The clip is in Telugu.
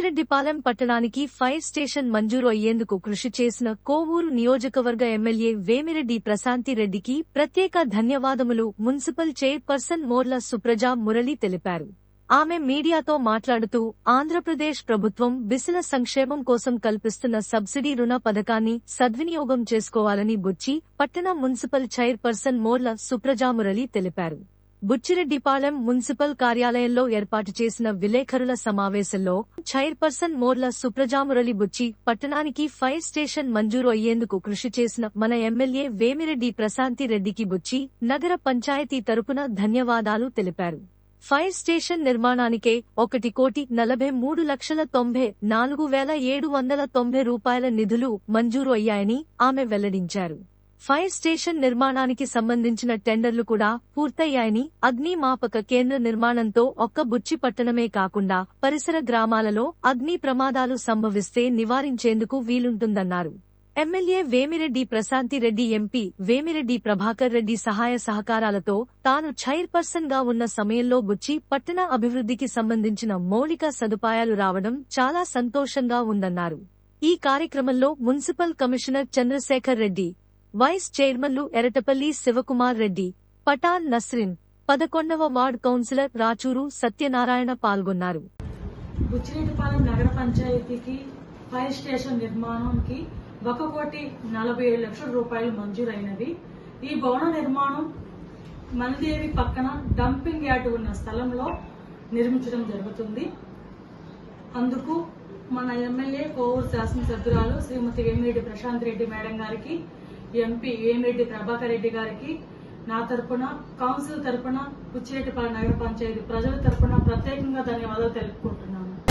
బుచ్చిరెడ్డిపాలెం పట్టణానికి ఫైర్ స్టేషన్ మంజూరు అయ్యేందుకు కృషి చేసిన కోవూరు నియోజకవర్గ ఎమ్మెల్యే వేమిరెడ్డి ప్రశాంతి రెడ్డికి ప్రత్యేక ధన్యవాదములు. మున్సిపల్ చైర్పర్సన్ మోర్ల సుప్రజా మురళి తెలిపారు. ఆమె మీడియాతో మాట్లాడుతూ ఆంధ్రప్రదేశ్ ప్రభుత్వం బిసిల సంక్షేమం కోసం కల్పిస్తున్న సబ్సిడీ రుణ పథకాన్ని సద్వినియోగం చేసుకోవాలని బుచ్చి పట్టణ మున్సిపల్ చైర్పర్సన్ మోర్ల సుప్రజా మురళి తెలిపారు. బుచ్చిరెడ్డిపాలెం మున్సిపల్ కార్యాలయంలో ఏర్పాటు చేసిన విలేకరుల సమావేశంలో చైర్పర్సన్ మోర్ల సుప్రజామురళి బుచ్చి పట్టణానికి ఫైర్ స్టేషన్ మంజూరు అయ్యేందుకు కృషి చేసిన మన ఎమ్మెల్యే వేమిరెడ్డి ప్రశాంతి రెడ్డికి బుచ్చి నగర పంచాయతీ తరపున ధన్యవాదాలు తెలిపారు. ఫైర్ స్టేషన్ నిర్మాణానికే ఒకటి కోటి నలభై మూడు లక్షల తొంభై నాలుగు వేల ఏడు వందల తొంభై రూపాయల నిధులు మంజూరు అయ్యాయని ఆమె వెల్లడించారు. ఫైర్ స్టేషన్ నిర్మాణానికి సంబంధించిన టెండర్లు కూడా పూర్తయ్యాయని అగ్నిమాపక కేంద్ర నిర్మాణంతో ఒక్క బుచ్చి పట్టణమే కాకుండా పరిసర గ్రామాలలో అగ్ని ప్రమాదాలు సంభవిస్తే నివారించేందుకు వీలుంటుందన్నారు. ఎమ్మెల్యే వేమిరెడ్డి ప్రశాంతి రెడ్డి ఎంపీ వేమిరెడ్డి ప్రభాకర్ రెడ్డి సహాయ సహకారాలతో తాను చైర్పర్సన్గా ఉన్న సమయంలో బుచ్చి పట్టణ అభివృద్ధికి సంబంధించిన మౌలిక సదుపాయాలు రావడం చాలా సంతోషంగా ఉందన్నారు. ఈ కార్యక్రమంలో municipal commissioner Chandrasekhar Reddy vice చైర్మన్లు ఎరటపల్లి శివకుమార్ రెడ్డి పటాన్ నస్రిన్ పదకొండవ వార్డ్ కౌన్సిలర్ రాచూరు సత్యనారాయణ పాల్గొన్నారు. బుచ్చిరెడ్డిపాలెం నగర పంచాయతీకి ఫైర్ స్టేషన్ నిర్మాణంకి ఒక కోటి నలభై ఏడు లక్షల రూపాయలు మంజూరైనవి. ఈ భవన నిర్మాణం మల్దేవి పక్కన డంపింగ్ యార్డ్ ఉన్న స్థలంలో నిర్మించడం జరుగుతుంది. అందుకు మన ఎమ్మెల్యే కోవూరు శాసనసభ్యురాలు శ్రీమతి వేమిరెడ్డి ప్రశాంత్ రెడ్డి మేడం గారికి ఎంపీ ఏమిరెడ్డి ప్రభాకర్ రెడ్డి గారికి నా తరపున కౌన్సిల్ తరపున బుచ్చిరెడ్డిపాలెం నగర పంచాయతీ ప్రజల తరపున ప్రత్యేకంగా ధన్యవాదాలు తెలుపుకుంటున్నాను.